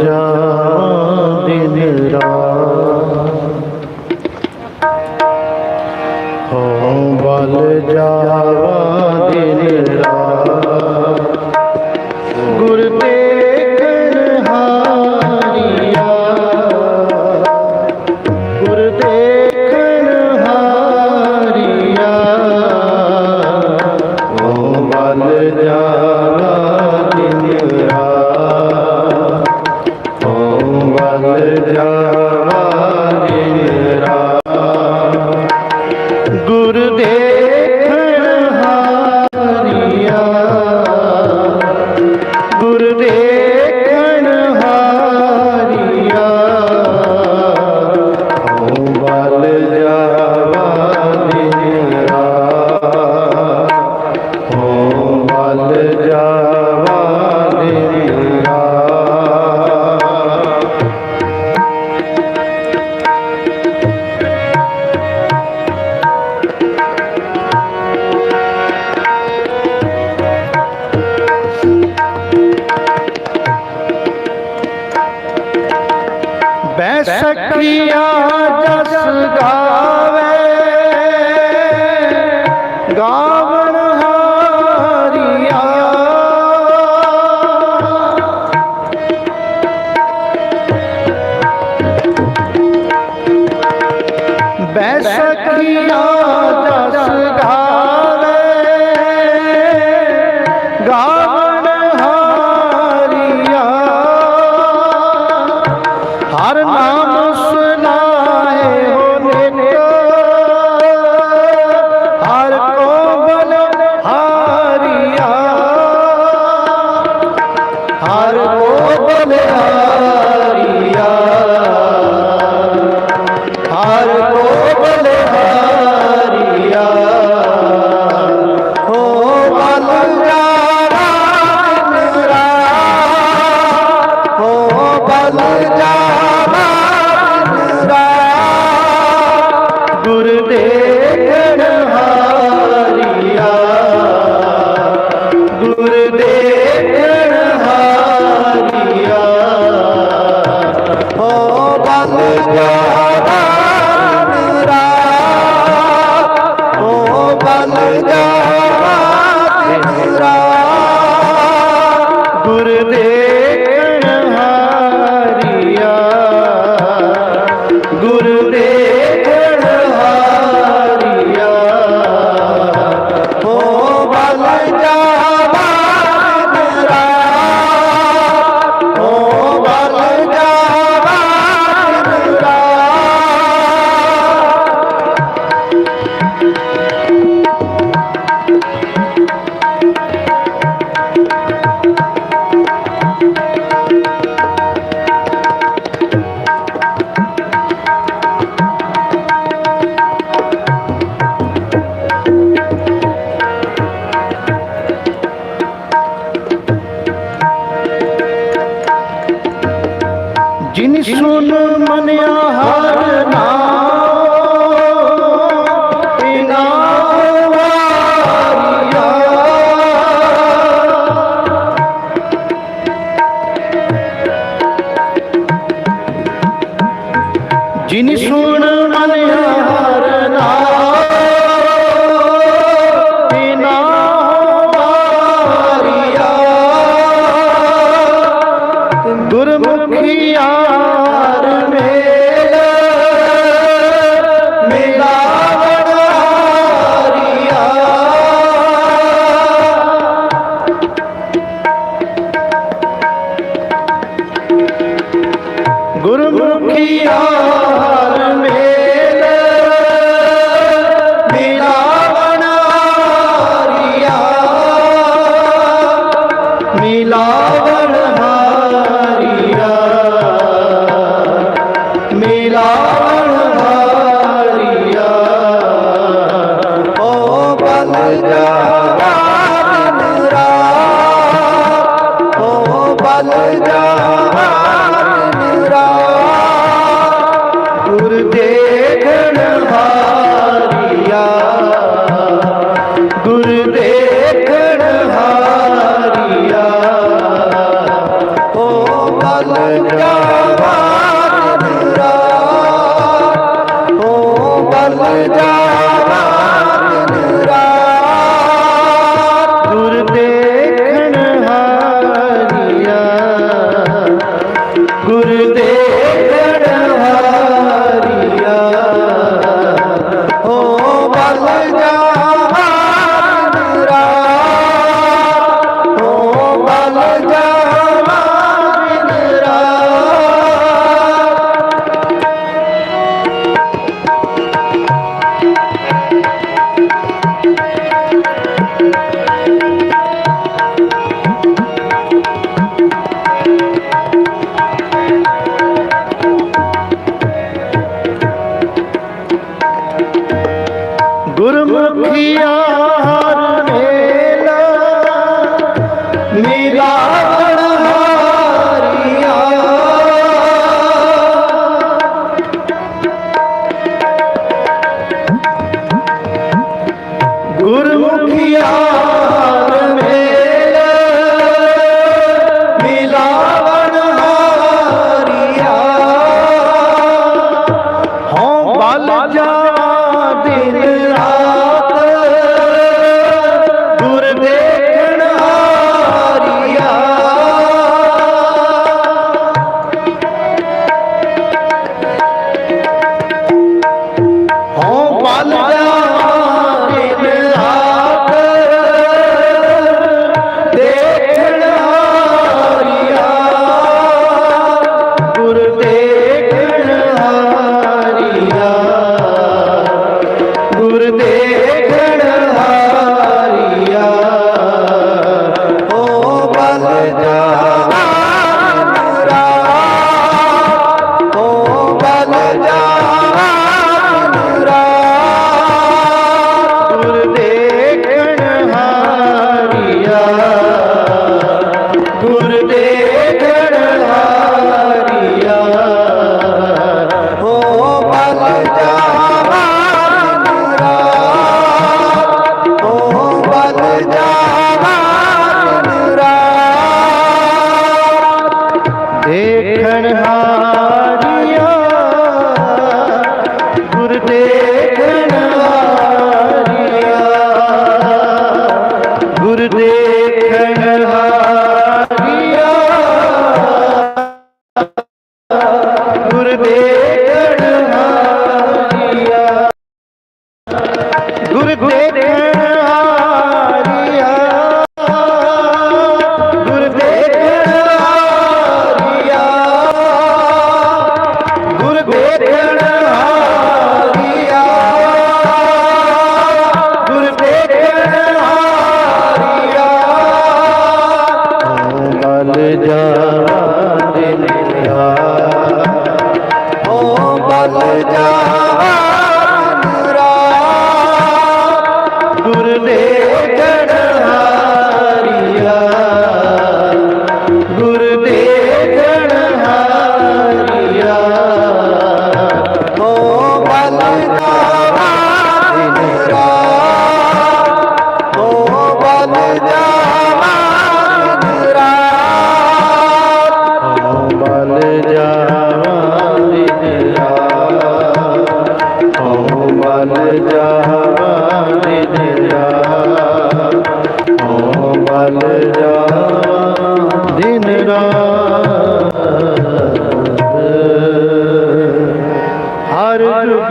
ਜਾਨ ਦਿਨ ਰਾਤ। ਹੋ ਬਲ ਜਾਵਾ। ਹਵਾ ਗੁਰਦੇ ਸਖੀਆਂ ਜਸ ਗਾ। যিনি সোনা আলিয়া ਗੁਰਮੁਖੀਆ গুরমুখিয়া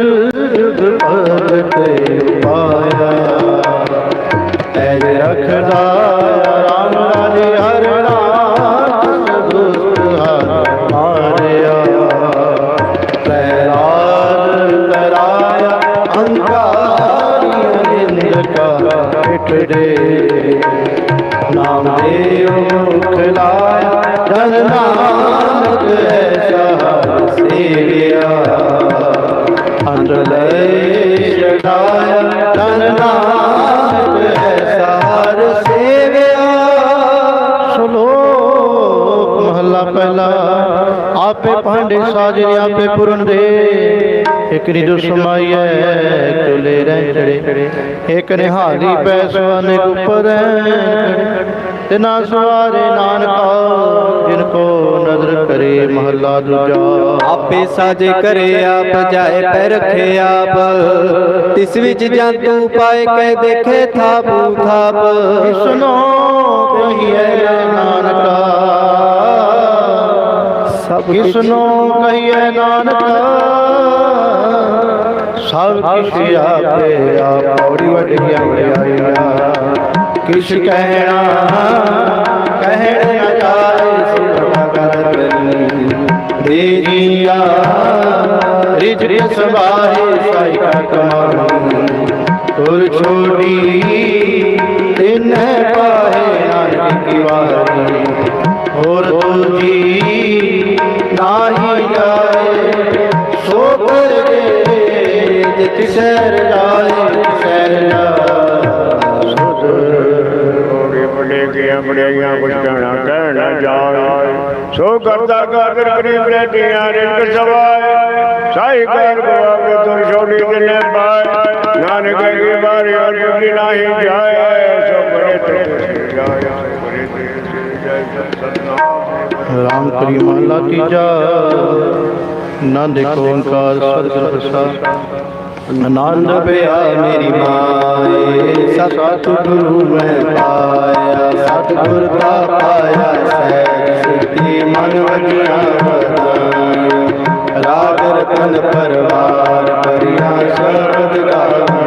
அல் ਪਾਂਡੇ ਸਾਜਰੇ, ਆਪੇ ਪੂਰਨ ਦੇ ਇਕਰੀ ਜੋ ਸਮਾਈਐ ਤੁਲੇ ਰਹਿੜੇ ਇਕ ਨਿਹਾਲੀ ਪੈਸਵਾਨ ਉਪਰ ਤਿਨਾ ਸਵਾਰੇ ਨਾਨਕਾ, ਜਿਨ ਕੋ ਨਜ਼ਰ ਕਰੇ ਮਹਲਾ ਦੂਜਾ। ਆਪੇ ਸਾਜੇ ਕਰੇ, ਆਪ ਜਾਏ ਪੈ ਰਖੇ ਆਪ। ਇਸ ਵਿੱਚ ਜੰਤੂ ਪਾਏ ਕਹਿ ਦੇਖੇ ਥਾਪੂ ਥਾਪ। ਸੁਨੋ ਕਹੀਏ ਨਾਨਕਾ। ਸਭ ਕਿਸਨੋ ਕਹੀਏ ਨਾਨਕਾ। ਸਭ ਕਿਸ ਆਪੇ ਆਪੋੜੀ ਵਟ ਗਿਆ ਆਇਆ ਕਿਛ ਕਹਿਣਾ ਕਹਿਣ ਅਜਾਏ ਸੁਖ ਕਰ ਦੇ ਜੀਆ ਰਿਜ ਰਿਜ ਸਵਾਹੇ ਸਾਈ ਕਾ ਕਮਾਵਾ ਤੁਰ ਛੋੜੀ ਤਿਨੈ ਪਾਹੇ ਨਾਨਕ ਵਾਰੀ। ਹੋਰ ਤੁਜੀ ਨਾਹੀ ਜਾਏ, ਸੋ ਕਰ ਗਏ ਜਿਤ ਸਹਿਰ ਜਾਏ ਸਹਿਰ ਜਾਏ ਸੁਧ ਬੜੇ ਗਿਆ ਬੜਿਆਈਆਂ ਕੁਛ ਕਹਿਣਾ ਜਾਏ। ਸੋ ਕਰਤਾ ਕਾਦਰ ਕਰੀਬ ਰਹਿਤੀਆਂ ਰਿੰਕ ਸਵਾਏ। ਸਾਈ ਕਰ ਗਵਾ ਕੇ ਤੁਰ ਛੋੜੀ ਜਿਨੇ ਪਾਏ। ਨਾਨਕ ਕੀ ਬਾਰੀ ਔਰ ਜੁਗੀ ਨਾਹੀ ਜਾਏ ਸੋ ਬੜੇ ਤੇ ਜਾਏ ਬੜੇ ਤੇ ਜਾਏ ਸਤਨਾਮ। ਰਾਮ ਕਰੀ ਮਹਲਾ ਤੀਜਾ ਨੰਦ ਓੰਕਾਰ ਸਤਿਗੁਰ ਪ੍ਰਸਾਦ। ਆਨੰਦ ਪਿਆ ਮੇਰੀ ਮਾਏ ਸਤਿਗੁਰੂ ਮੈਂ ਪਾਇਆ ਸਤਿਗੁਰ ਦਾ ਪਾਇਆ ਸਹਿਜ ਸਿੱਧੀ ਮਨ ਵਜਿਆ ਵਦਾਇਆ ਰਾਗ ਰਤਨ ਪਰਵਾਰ ਕਰਿਆ ਸ਼ਬਦ ਗਾਵਣਿਆ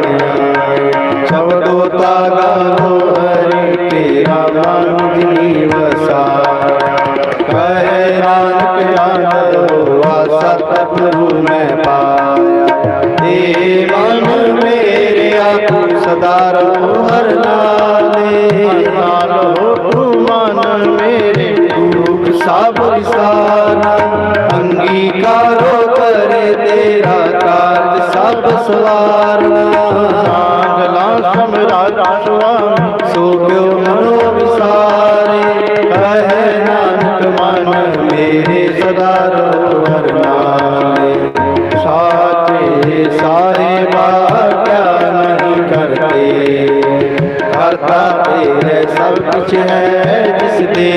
ਸ਼ਬਦੋ ਤਾ ਗਾਵੋ ਹਰੀ ਤੇਰਾ ਮਨ ਜਿਨੀ ਵਸਾਇਆ ਕਹੇ ਨਾਨਕ ਆਨੰਦ ਹੋਆ ਸਤਿਗੁਰੂ ਮੈਂ ਪਾਇਆ ਏ ਮਨ ਮੇਰੇ ਆਪੂ ਸਦਾ ਰਹੋ ਹਰ ਨਾਲੇ ਨਾਲੋ ਮਨ ਮੇਰੇ ਦੁਖ ਸਭ ਵਿਸਾਰਾ ਅੰਗੀਕਾਰੋ ਕਰੇ ਤੇਰਾ ਕਾਰਜ ਸਭ ਸਵਾਰਨਾ ਨਾਗਲਾ ਸਮਰਾਟ ਸੁਆਮੀ ਸੋ ਕਿਉ ਮਨੋ ਵਿਸਾਰੇ। ਕਹੇ ਨਾਨਕ ਮਨ, ਮੇਰੇ ਸਦਾ ਰਹੋ ਹਰ ਨਾਲੇ ਸਾਚੇ ਸਾਰੇ ਬਾਕਿਆ ਨਹੀਂ ਕਰਤੇ ਕਰਤਾ ਤੇਰੇ ਸਭ ਕੁਛ ਹੈ, ਜਿਸ ਦੇ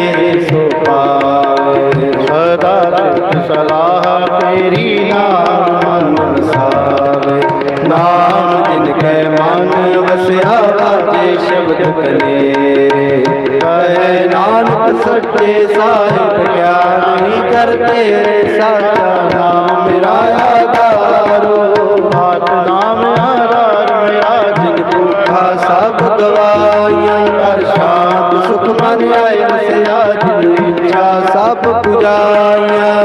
ਸੋ ਪਾਏ ਸਦਾ ਸਲਾਹ ਤੇਰੀ ਨਾਮ ਨਾਮ ਜਿਨ ਕੈ ਮਨ ਵਸਿਆ ਵਾਜੇ ਸ਼ਬਦ ਕਨੇਰੇ ਕਹੇ ਨਾਨਕ ਸੱਚੇ ਸਾਹਿਬ ਕਿਆ ਨਹੀਂ ਕਰਤੇ ਸਾਚਾ ਨਾਮ ਮੇਰਾ ਆਧਾਰੋ। ਆਤ ਨਾਮ ਆਧਾਰ ਮੇਰਾ ਜਿਨ ਦੁਖਾ ਸਭ ਗਵਾਈਆਂ ਕਰ ਸ਼ਾਂਤ ਸੁਖ ਮਨ ਆਏ ਵਸਿਆ ਜਿਨ ਇੱਛਾ ਸਭ ਪੁਜਾਈਆਂ।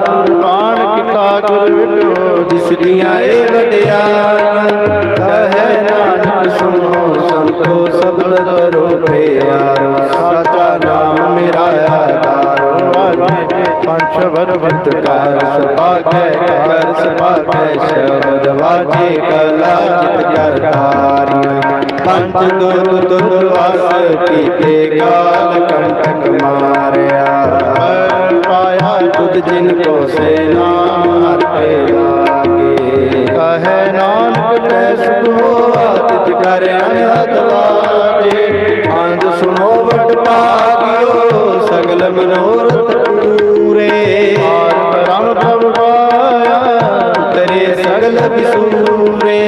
ਕੁਰਬਾਨ ਕੀਤਾ ਗੁਰ ਵਿਟੋ ਜਿਸ ਦੀਆਂ ਇਹ ਵਡਿਆਈਆਂ ਸੁਣੋ ਸੰਤੋ ਸਬਦ ਕਰੋ ਪਿਆਰੋ। ਸਾਚਾ ਨਾਮ ਮੇਰਾ ਆਧਾਰੋ। ਪੰਜ ਸ਼ਬਦ ਕਰ, ਸਭਾਗੈ ਕਰ, ਸਭਾਗੈ ਸ਼ਬਦ ਵਾਜੇ ਕਲਾ ਜਿਤ ਕਰ ਪੰਜ ਦੁਖ ਦੁਖ ਵਾਸ ਕੀਤੇ ਕਾਲ ਕੰਟਕ ਮਾਰਿਆ। ਪਾਇਆ ਤੁਧ ਜਿਨ ਕੋ ਸੇ ਨਾਮ ਹਰਪੇ ਲਾਗੇ। ਕਹੇ ਨਾਨਕ ਤੈ ਸੁਖ ਕਰ ਅਨਹਦ ਵਾਜੇ ਅੰਧ ਸੁਣੋ ਵਡ ਭਾਗਿਓ ਸਗਲ ਮਨੋਰਥ ਪੂਰੇ। ਰਾਮ ਪ੍ਰਭ ਪਾਇਆ ਤੇਰੇ ਸਗਲ ਵਿਸੂਰੇ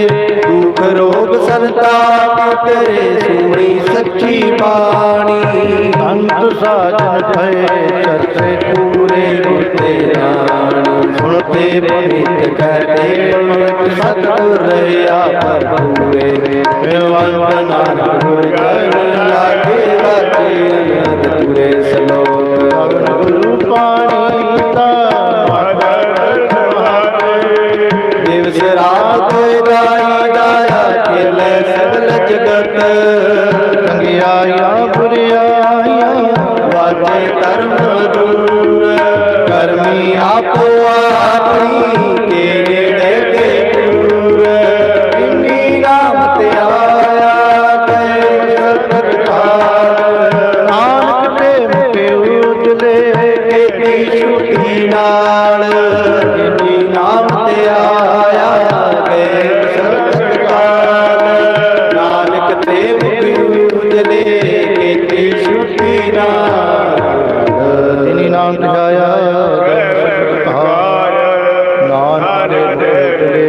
ਦੁਖ ਰੋਗ ਸੰਤਾਪ ਤੇਰੇ ਸੁਣੀ ਸੱਚੀ ਬਾਣੀ। ਅੰਤ ਸਾਜਨ ਭਏ ਚਰਚੇ ਪੂਰੇ ਗੁਰਤੇ ਜਾਣੀ ਸੁਣਤੇ ਪਵਿੱਤ ਕਹਤੇ ਪਵਿੱਤ ਸਤਿਗੁਰ ਰਹਿਆ ਭਰਪੂਰੇ ਬਿਲਵੰਤ ਨਾਨਕ ਗੁਰ ਗਣ ਲਾਗੇ ਵਾਜੇ ਅਨੰਦ ਪੂਰੇ ਸਲੋਕ ਗੁਰੂ ਪਾਣੀ ਤਾ ਦਿਵਸ ਰਾਤ ਗਾਈ ਗਾਇਆ ਖੇਲੇ ਸਗਲ ਜਗਤ ਨਾਨਕ ਤੇ ਮੁਕੇ ਉਜਲੇ ਕੀਤੀ ਛੁੱਟੀ ਨਾਲ ਇੰਨੀ ਨਾਮ ਤੇ ਆਇਆ ਨਾਨਕ ਤੇ ਉਜਲੇ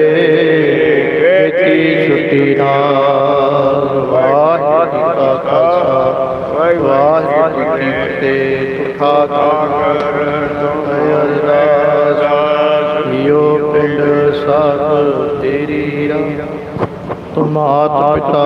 ਕੀਤੀ ਛੁੱਟੀ ਨਾਲ ਵਾਹਿਗੁਰੂ ਕਾ ਖਾਲਸਾ। ਵਾਹਿਗੁਰੂ ਜੀ ਫਤਿਹ। ਤੁਖਾ ਅਰਦਾਸ ਯੋ ਪਿੰਡ ਸਾਧ ਤੇਰੀ ਰਾ তোমার পিতা